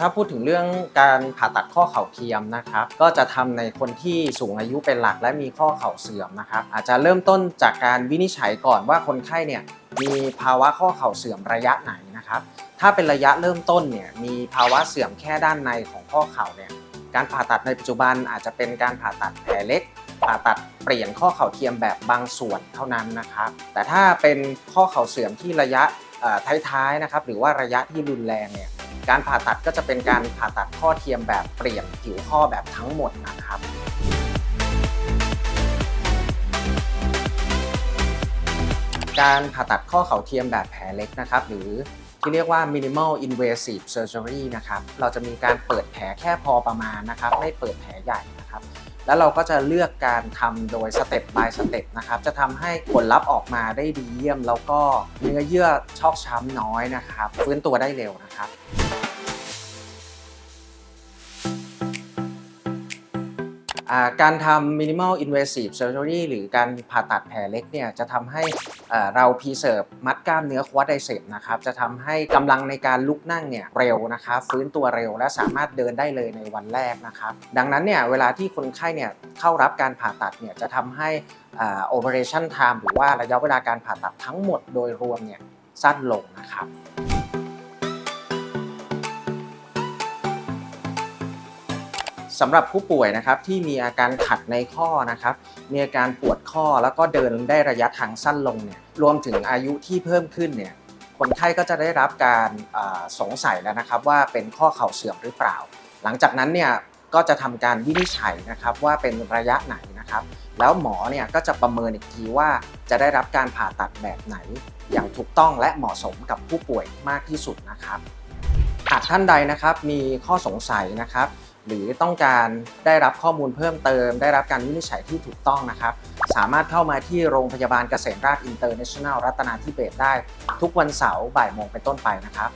ถ้าพูดถึงเรื่องการผ่าตัดข้อเข่าเทียมนะครับ ก็จะทำในคนที่สูงอายุเป็นหลักและมีข้อเข่าเสื่อมนะครับ อาจจะเริ่มต้นจากการวินิจฉัยก่อนว่าคนไข้เนี่ยมีภาวะข้อเข่าเสื่อมระยะไหนนะครับ ถ้าเป็นระยะเริ่มต้นเนี่ยมีภาวะเสื่อมแค่ด้านในของข้อเข่าเนี่ยการผ่าตัดในปัจจุบันอาจจะเป็นการผ่าตัดแผลเล็กผ่าตัดเปลี่ยนข้อเข่าเทียมแบบบางส่วนเท่านั้นนะครับ แต่ถ้าเป็นข้อเข่าเสื่อมที่ระยะท้ายๆนะครับหรือว่าระยะที่รุนแรงเนี่ย การผ่าตัดก็จะเป็นการผ่าตัดข้อเทียมแบบเปลี่ยนผิวข้อแบบทั้งหมดนะครับการผ่าตัดข้อเข่าเทียมแบบแผลเล็กนะครับ หรือที่เรียกว่า minimal invasive surgery นะครับ เราจะมีการเปิดแผลแค่พอประมาณนะครับ ไม่เปิดแผลใหญ่นะครับ แล้วเราก็จะเลือกการทำโดยสเต็ป by สเต็ปนะครับ จะทำให้ผลลัพธ์ออกมาได้ดีเยี่ยม แล้วก็เนื้อเยื่อชอกช้ำน้อยนะครับ ฟื้นตัวได้เร็วนะครับ การทำ minimal invasive surgery หรือการผ่าตัดแผลเล็กเนี่ยจะทำให้อ่าเรา preserve มัดกล้ามเนื้อ quadriceps นะครับจะทำให้กำลังในการลุกนั่งเนี่ยเร็วนะครับฟื้นตัวเร็วและสามารถเดินได้เลยในวันแรกนะครับดังนั้นเนี่ยเวลาที่คนไข้เนี่ยเข้ารับการผ่าตัดเนี่ยจะทำให้อ่า operation time หรือว่าระยะเวลาการผ่าตัดทั้งหมดโดยรวมเนี่ยสั้นลงนะครับ สำหรับผู้ป่วยนะครับที่มีอาการขัดในข้อนะครับ มีอาการปวดข้อแล้วก็เดินได้ระยะทางสั้นลงเนี่ยรวมถึงอายุที่เพิ่มขึ้นเนี่ยคนไข้ก็จะได้รับการสงสัยแล้วนะครับ ว่าเป็นข้อเข่าเสื่อมหรือเปล่า หลังจากนั้นเนี่ยก็จะทำการวินิจฉัยนะครับว่าเป็นระยะไหนนะครับ แล้วหมอเนี่ยก็จะประเมินอีกทีว่าจะได้รับการผ่าตัดแบบไหน อย่างถูกต้องและเหมาะสมกับผู้ป่วยมากที่สุดนะครับหากท่านใดนะครับมีข้อสงสัยนะครับ หรือต้องการได้รับข้อมูลเพิ่มเติม ได้รับการวินิจฉัยที่ถูกต้องนะครับ สามารถเข้ามาที่โรงพยาบาลเกษมราชอินเตอร์เนชั่นแนลรัตนาธิเบศได้ ทุกวันเสาร์บ่ายโมงเป็นต้นไปนะครับ